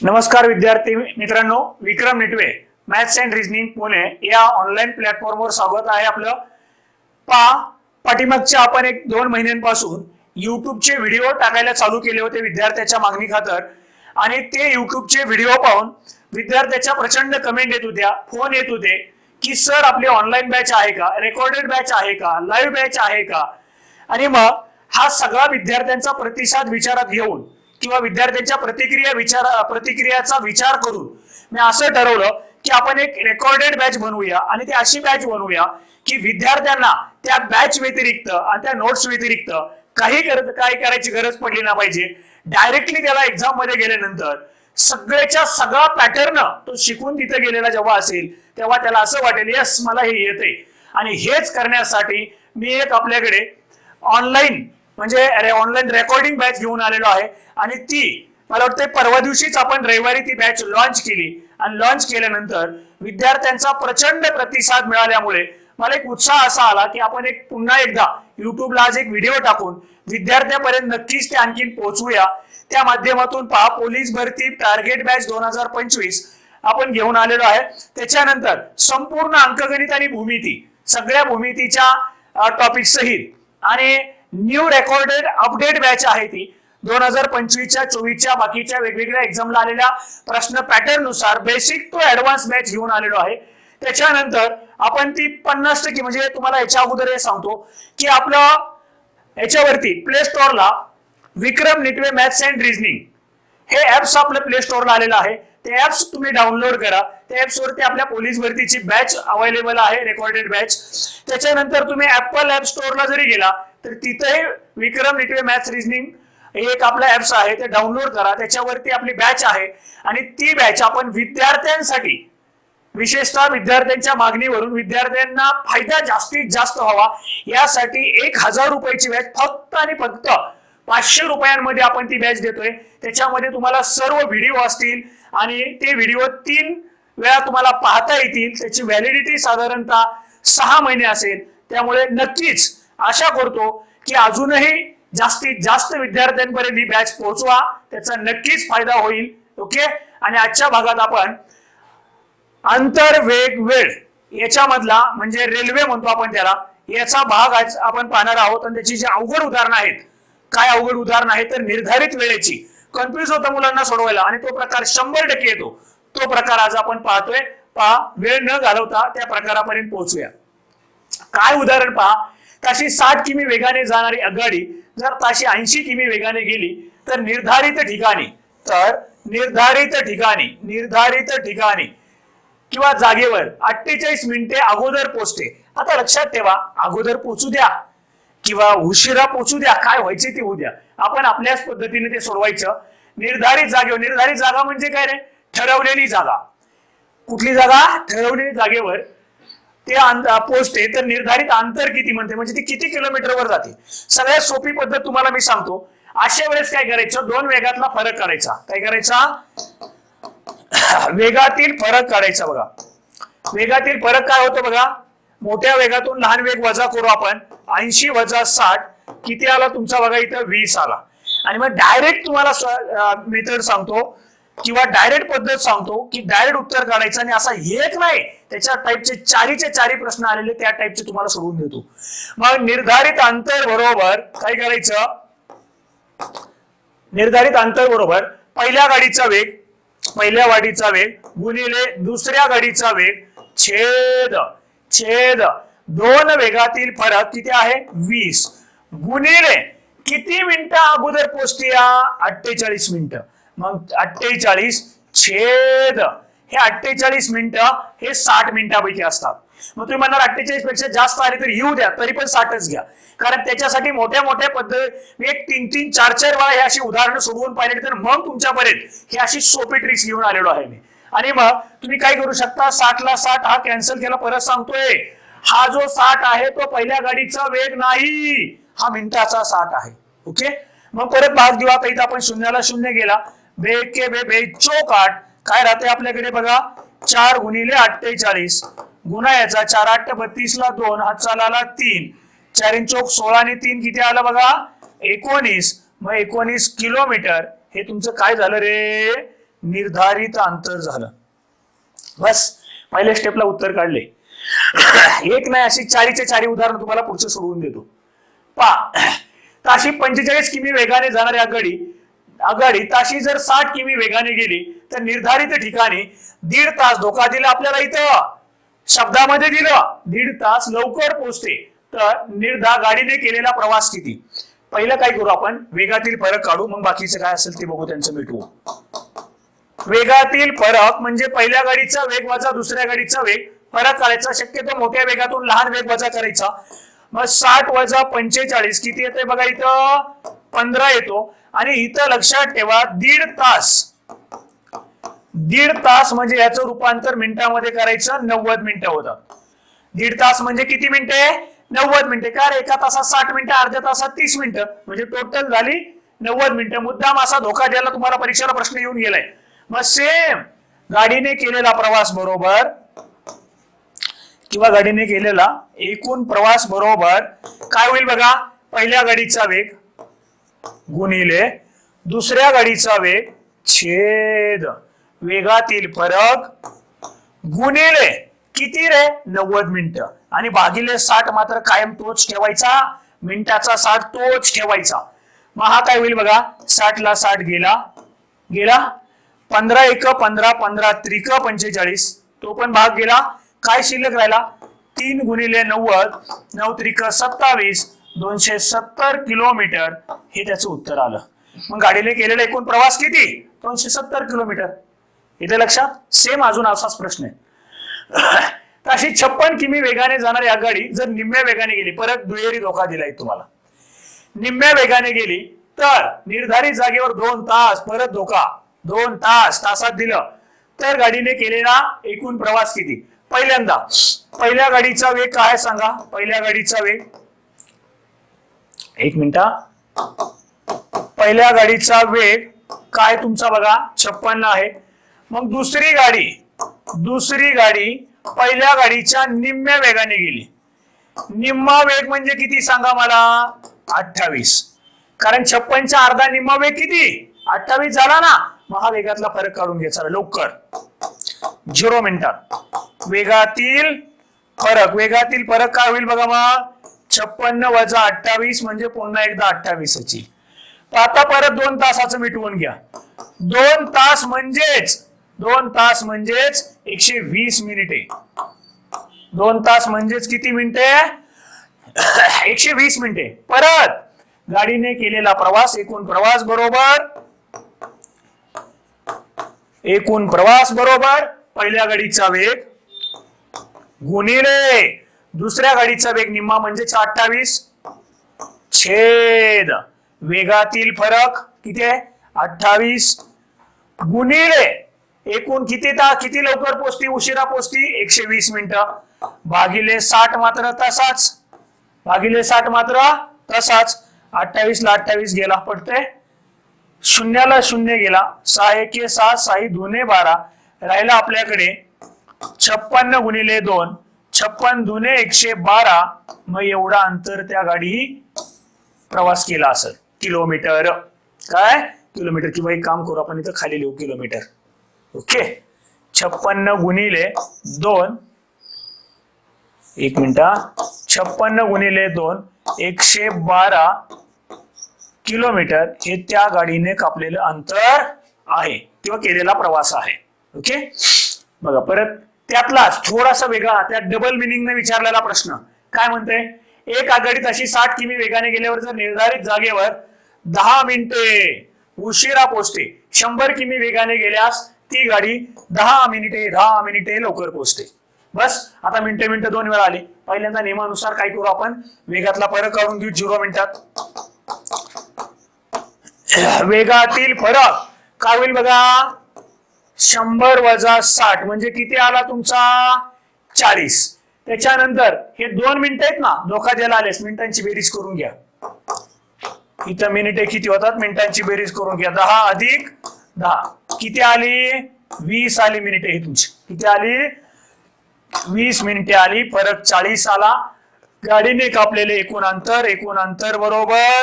नमस्कार विद्यार्थी मित्रांनो Vikram Nitwe maths and reasoning Pune. या ऑनलाईन प्लॅटफॉर्मवर स्वागत आहे आपलं. पा पाठीमागच्या आपण एक दोन महिन्यांपासून युट्यूबचे व्हिडिओ टाकायला चालू केले होते विद्यार्थ्याच्या मागणी खातर. आणि ते युट्यूबचे व्हिडिओ पाहून विद्यार्थ्याच्या प्रचंड कमेंट येत होत्या फोन येत होते की सर आपली ऑनलाईन बॅच आहे का? रेकॉर्डेड बॅच आहे का? लाईव्ह बॅच आहे का? आणि मग हा सगळा विद्यार्थ्यांचा प्रतिसाद विचारात घेऊन किंवा विद्यार्थ्यांच्या प्रतिक्रिया विचार प्रतिक्रियाचा विचार करून मी असं ठरवलं की आपण एक रेकॉर्डेड बॅच बनवूया आणि ती अशी बॅच बनवूया की विद्यार्थ्यांना त्या बॅच व्यतिरिक्त आणि त्या नोट्स व्यतिरिक्त काही करत काय करायची गरज पडली ना पाहिजे. डायरेक्टली त्याला एक्झाममध्ये गेल्यानंतर सगळ्याच्या सगळा पॅटर्न तो शिकून तिथे गेलेला जेव्हा असेल तेव्हा त्याला असं वाटेल यस मला हे येते आणि हेच करण्यासाठी मी एक आपल्याकडे ऑनलाईन म्हणजे अरे ऑनलाईन रेकॉर्डिंग बॅच घेऊन आलेलो आहे. आणि ती मला वाटतं परवा दिवशीच आपण रविवारी ती बॅच लॉन्च केली. आणि लॉन्च केल्यानंतर विद्यार्थ्यांचा प्रचंड प्रतिसाद मिळाल्यामुळे मला एक उत्साह असा आला की आपण एक पुन्हा एकदा युट्यूबला आज एक व्हिडिओ टाकून विद्यार्थ्यांपर्यंत नक्कीच ते आणखीन पोहोचवूया त्या माध्यमातून पहा पोलीस भरती टार्गेट बॅच दोन हजार पंचवीस आपण घेऊन आलेलो आहे. त्याच्यानंतर संपूर्ण अंकगणित आणि भूमिती सगळ्या भूमितीच्या टॉपिक सहित. आणि न्यू रेकॉर्डेड अपडेट बॅच आहे ती. दोन हजार पंचवीसच्या चोवीसच्या बाकीच्या वेगवेगळ्या एक्झामला आलेल्या प्रश्न पॅटर्ननुसार बेसिक टू ऍडव्हान्स बॅच घेऊन आलेलो आहे. त्याच्यानंतर आपण ती पन्नास टक्के म्हणजे तुम्हाला याच्या अगोदर हे सांगतो की आपलं याच्यावरती play स्टोअरला Vikram Nitwe maths and reasoning हे ऍप्स आपलं प्ले स्टोअरला आलेलं आहे. ते ऍप्स तुम्ही डाउनलोड करा. त्या ऍप्स वरती आपल्या पोलीस भरतीची बॅच अवेलेबल आहे रेकॉर्डेड बॅच त्याच्यानंतर तुम्ही ऍपल ऍप स्टोअरला जरी गेला तर तिथेही विक्रम निटवे मॅथ्स रिजनिंग एक आपला ऍप्स आहे ते डाउनलोड करा. त्याच्यावरती आपली बॅच आहे. आणि ती बॅच आपण विद्यार्थ्यांसाठी विशेषतः विद्यार्थ्यांच्या मागणीवरून विद्यार्थ्यांना फायदा जास्तीत जास्त व्हावा. यासाठी एक हजार रुपयाची बॅच फक्त आणि फक्त पाचशे रुपयांमध्ये आपण ती बॅच देतोय. त्याच्यामध्ये तुम्हाला सर्व व्हिडिओ असतील आणि ते व्हिडिओ तीन वेळा तुम्हाला पाहता येतील. त्याची व्हॅलिडिटी साधारणतः सहा महिने असेल. त्यामुळे नक्कीच आशा करतो की अजूनही जास्तीत जास्त विद्यार्थ्यांपर्यंत ही बॅच पोहोचवा. त्याचा नक्कीच फायदा होईल. ओके आणि आजच्या भागात आपण अंतर वेग वेळ याच्यामधला म्हणजे रेल्वे म्हणतो आपण त्याला याचा भाग आज आपण पाहणार आहोत. आणि त्याची जी अवघड उदाहरणं आहेत काय अवघड उदाहरण आहे तर निर्धारित वेळेची. कन्फ्युज होतं मुलांना सोडवायला. आणि तो प्रकार शंभर टक्के येतो. तो प्रकार आज आपण पाहतोय. पहा वेळ न घालवता त्या प्रकारापर्यंत पोहोचूया. काय उदाहरण पहा? ताशी साठ किमी वेगाने जाणारी आगगाडी जर ताशी ऐंशी किमी वेगाने गेली तर निर्धारित ठिकाणी तर निर्धारित ठिकाणी निर्धारित ठिकाणी किंवा जागेवर अठ्ठेचाळीस मिनिटे अगोदर पोचते. आता लक्षात ठेवा अगोदर पोचू द्या किंवा उशिरा पोचू द्या. काय व्हायचे ते उद्या आपण आपल्याच पद्धतीने ते सोडवायचं. निर्धारित जागेवर निर्धारित जागा म्हणजे काय रे? ठरवलेली जागा. कुठली जागा? ठरवलेली जागेवर ते अंत- आहे तर निर्धारित अंतर किती म्हणते? म्हणजे ती किती किलोमीटरवर जाते? सगळ्यात सोपी पद्धत तुम्हाला मी सांगतो. अशा वेळेस काय करायचं? दोन वेगातला फरक काढायचा काय करायचा? वेगातील फरक काढायचा बघा. वेगातील फरक काय होतो बघा? मोठ्या वेगातून लहान वेग वजा करू आपण. ऐंशी वजा साठ किती आला तुमचा? बघा इथं वीस आला. आणि मग डायरेक्ट तुम्हाला मेथड सांगतो. किंवा डायरेक्ट पद्धत सांगतो की डायरेक्ट उत्तर काढायचं आणि असा एक नाही. त्याच्या टाईपचे चारीचे चारी प्रश्न आलेले त्या टाईपचे तुम्हाला सोडून देतो. मग निर्धारित अंतर बरोबर काय करायचं? निर्धारित अंतर बरोबर पहिल्या गाडीचा वेग पहिल्या गाडीचा वेग गुणिले दुसऱ्या गाडीचा वेग छेद छेद. दोन वेगातील फरक किती आहे? वीस. गुणिले किती मिनिटं अगोदर पोचते अठ्ठेचाळीस मिनिटं. मग अठ्ठेचाळीस छेद. हे अठ्ठेचाळीस मिनिटं हे साठ मिनिटापैकी असतात. मग तुम्ही म्हणणार अठ्ठेचाळीसपेक्षा जास्त आले तर येऊ द्या तरी पण साठच घ्या. कारण त्याच्यासाठी मोठ्या मोठ्या पद्धती एक तीन तीन चार चार वेळा हे अशी उदाहरणं सोडवून पाहिले तर मग तुमच्यापर्यंत ही अशी सोपी ट्रिक्स घेऊन आलेलो आहे मी. आणि मग तुम्ही काय करू शकता साठ ला साठ हा कॅन्सल केला परत सांगतोय. हा जो साठ आहे तो पहिल्या गाडीचा वेग नाही. हा मिनिटाचा साठ आहे. ओके? मग परत भाग दिवा आता इथं आपण शून्याला शून्य गेला. बे के बे बे चोक आठ. काय राहते आपल्याकडे बघा? चार गुणिले अठ्ठेचाळीस. गुन्हा याचा चार आठ बत्तीस ला दोन हात चालाला तीन. चार चौक चोक सोळा आणि तीन किती आलं बघा? एकोणीस. मग एकोणीस किलोमीटर. हे तुमचं काय झालं रे? निर्धारित अंतर झालं. बस पहिल्या स्टेपला उत्तर काढले. एक नाही अशी चारीचे चारी उदाहरण तुम्हाला पुढचं सोडवून देतो. पा ताशी पंचेचाळीस किमी वेगाने जाणारी आघाडी आघाडी ताशी जर साठ किमी वेगाने गेली तर निर्धारित ठिकाणी दीड तास धोका दिला आपल्याला इथं. शब्दामध्ये दिलं दीड तास लवकर पोहोचते. तर निर्धा गाडीने केलेला प्रवास किती? पहिलं काय करू आपण? वेगातील फरक काढू. मग बाकीचं काय असेल ते बघू त्यांचं मिटवू वेगातील फरक म्हणजे पहिल्या गाडीचा वेग वजा दुसऱ्या गाडीचा वेग. फरक काढायचा शक्यतो मोठ्या वेगातून लहान वेग वजा करायचा. मग साठ वजा पंचेचाळीस किती येते बघा इथं? पंधरा येतो. आणि इथं लक्षात ठेवा दीड तास. दीड तास म्हणजे याचं रूपांतर मिनिटामध्ये करायचं नव्वद मिनिटं होतं. दीड तास म्हणजे किती मिनिटे? नव्वद मिनिटे. का रे? एका तासात साठ मिनिटं अर्ध्या तासात तीस मिनिटं. म्हणजे टोटल झाली नव्वद मिनिटं. मुद्दाम असा धोका द्यायला तुम्हाला परीक्षेला प्रश्न येऊन गेलाय. मग सेम गाडीने केलेला प्रवास बरोबर किंवा गाडीने केलेला एकूण प्रवास बरोबर काय होईल बघा? पहिल्या गाडीचा वेग. गुणिले दुसऱ्या गाडीचा वेग छेद. वेगातील फरक गुणिले किती रे? नव्वद मिनिट. आणि भागिले साठ मात्र कायम तोच ठेवायचा. मिनिटाचा साठ तोच ठेवायचा. मग हा काय होईल बघा? साठ ला साठ गेला. गेला? पंधरा एक पंधरा पंधरा त्रिक पंचेचाळीस. तो पण भाग गेला. काय शिल्लक राहिला? तीन गुणिले नव्वद. नऊ त्रिक सत्तावीस. दोनशे सत्तर किलोमीटर हे त्याचं उत्तर आलं. मग गाडीने केलेला एकूण प्रवास किती? दोनशे सत्तर किलोमीटर. इथे लक्षात? सेम अजून असाच प्रश्न आहे. तर अशी छप्पन किमी वेगाने जाणारी आघाडी जर निम्म्या वेगाने गेली परत दुहेरी धोका दिलाय तुम्हाला. निम्म्या वेगाने गेली तर निर्धारित जागेवर दोन तास परत धोका दोन तास तासात दिलं तर गाडीने केलेला एकूण प्रवास किती? पहिल्यांदा पहिल्या गाडीचा वेग काय सांगा? पहिल्या गाडीचा वेग एक मिनिटा पहिल्या गाडीचा वेग काय तुमचा बघा? छप्पन्न आहे. मग दुसरी गाडी दुसरी गाडी पहिल्या गाडीच्या निम्म्या वेगाने गेली. निम्मा वेग म्हणजे किती सांगा मला? अठ्ठावीस. कारण छप्पनच्या अर्धा निम्मा वेग किती? अठ्ठावीस झाला ना? महावेगातला फरक काढून घ्यायचा लवकर. झिरो मिनिटात वेगातील फरक वेगातील फरक काय होईल बघा मग? छप्पन्न वजा अठ्ठावीस म्हणजे पुन्हा एकदा अठ्ठावीसची. आता परत दोन तासाचं मिटवून घ्या. दोन तास म्हणजेच दोन तास म्हणजेच एकशे वीस मिनिटे. दोन तास म्हणजेच किती मिनिटे? एकशे वीस मिनिटे. परत गाडीने केलेला प्रवास एकूण प्रवास बरोबर एकूण प्रवास बरोबर पहिल्या गाडीचा वेग गुणिले दुसऱ्या गाडीचा वेग निम्मा म्हणजेच अठ्ठावीस. छेद. वेगातील फरक किती आहे? अठ्ठावीस. गुणिले. एकूण किती ता किती लवकर पोचती? उशिरा पोचती? एकशे वीस मिनिट. भागिले साठ मात्र तसाच. भागिले साठ मात्र तसाच. अठ्ठावीस ला अठ्ठावीस गेला पडते शून्याला शून्य गेला. सहा एके सहा साई धुने बारा. राहिला आपल्याकडे छप्पन्न गुणिले दोन. छप्पन दुने एकशे बारा. मग एवढा अंतर त्या गाडी प्रवास केला असेल. किलोमीटर. काय? किलोमीटर किंवा एक काम करू आपण इथं खाली लिहू किलोमीटर. ओके? छप्पन्न गुणिले दोन. एक मिनिटा छप्पन्न गुणिले दोन एकशे बारा किलोमीटर हे त्या गाडीने कापलेलं अंतर आहे. किंवा केलेला प्रवास आहे. ओके? बघा परत त्यातलाच थोडासा वेगळा त्या डबल मिनिंगने विचारलेला प्रश्न. काय म्हणते एक आघाडीत अशी साठ किमी वेगाने गेल्यावर जर निर्धारित जागेवर दहा मिनिटे उशिरा पोहोचते शंभर किमी वेगाने गेल्यास ती गाडी दहा मिनिटे दहा मिनिटे लवकर पोहोचते बस आता मिनिटे मिनिटं दोन वेळा आली. पहिल्यांदा नियमानुसार काय करू आपण? वेगातला फरक काढून घेऊ झिरो मिनिटात. वेगातील फरक. काय होईल बघा? शंभर वजा साठ म्हणजे किती आला तुमचा? चाळीस. त्याच्यानंतर हे दोन मिनिटं आहेत ना धोका द्यायला आलेस मिनिटांची बेरीज करून घ्या. इथं मिनिटे किती होतात? मिनिटांची बेरीज करून घ्या. दहा अधिक दहा. किती आली? वीस आली मिनिटे हे तुमची. किती आली? वीस मिनिटे आली परत चाळीस आला. गाडीने कापलेले एकूण अंतर एकूण अंतर बरोबर.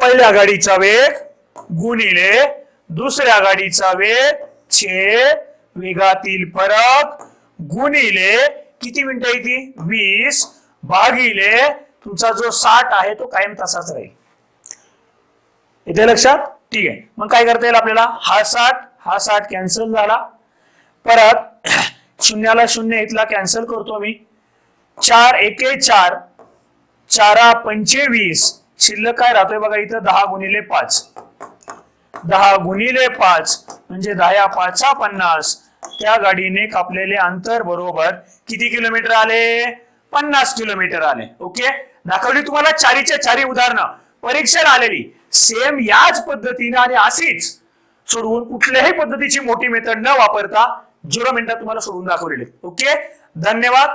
पहिल्या गाडीचा वेग गुणिले दुसऱ्या गाडीचा वेग छे वेगातील फरक गुणिले किती मिनिटं येते वीस भागिले तुमचा जो साठ आहे तो कायम तसाच राहील. येते लक्षात? ठीक आहे. मग काय करता येईल आपल्याला? हा साठ हा साठ कॅन्सल झाला. परत शून्याला शून्य इथला कॅन्सल करतो मी चार एके चार. चारा पंचेवीस. शिल्लक काय राहतोय बघा इथं? दहा गुणिले पाच. दहा गुणिले पाच म्हणजे दहा पाचा पन्नास. त्या गाडीने कापलेले अंतर बरोबर किती किलोमीटर आले? पन्नास किलोमीटर आले. ओके? दाखवली तुम्हाला चारीच्या चारी उदाहरणं. परीक्षेला आलेली. सेम याच पद्धतीने आणि अशीच. सोडवून कुठल्याही पद्धतीची मोठी मेथड न वापरता झिरो मिनिटात तुम्हाला सोडून दाखवलेली. ओके? धन्यवाद.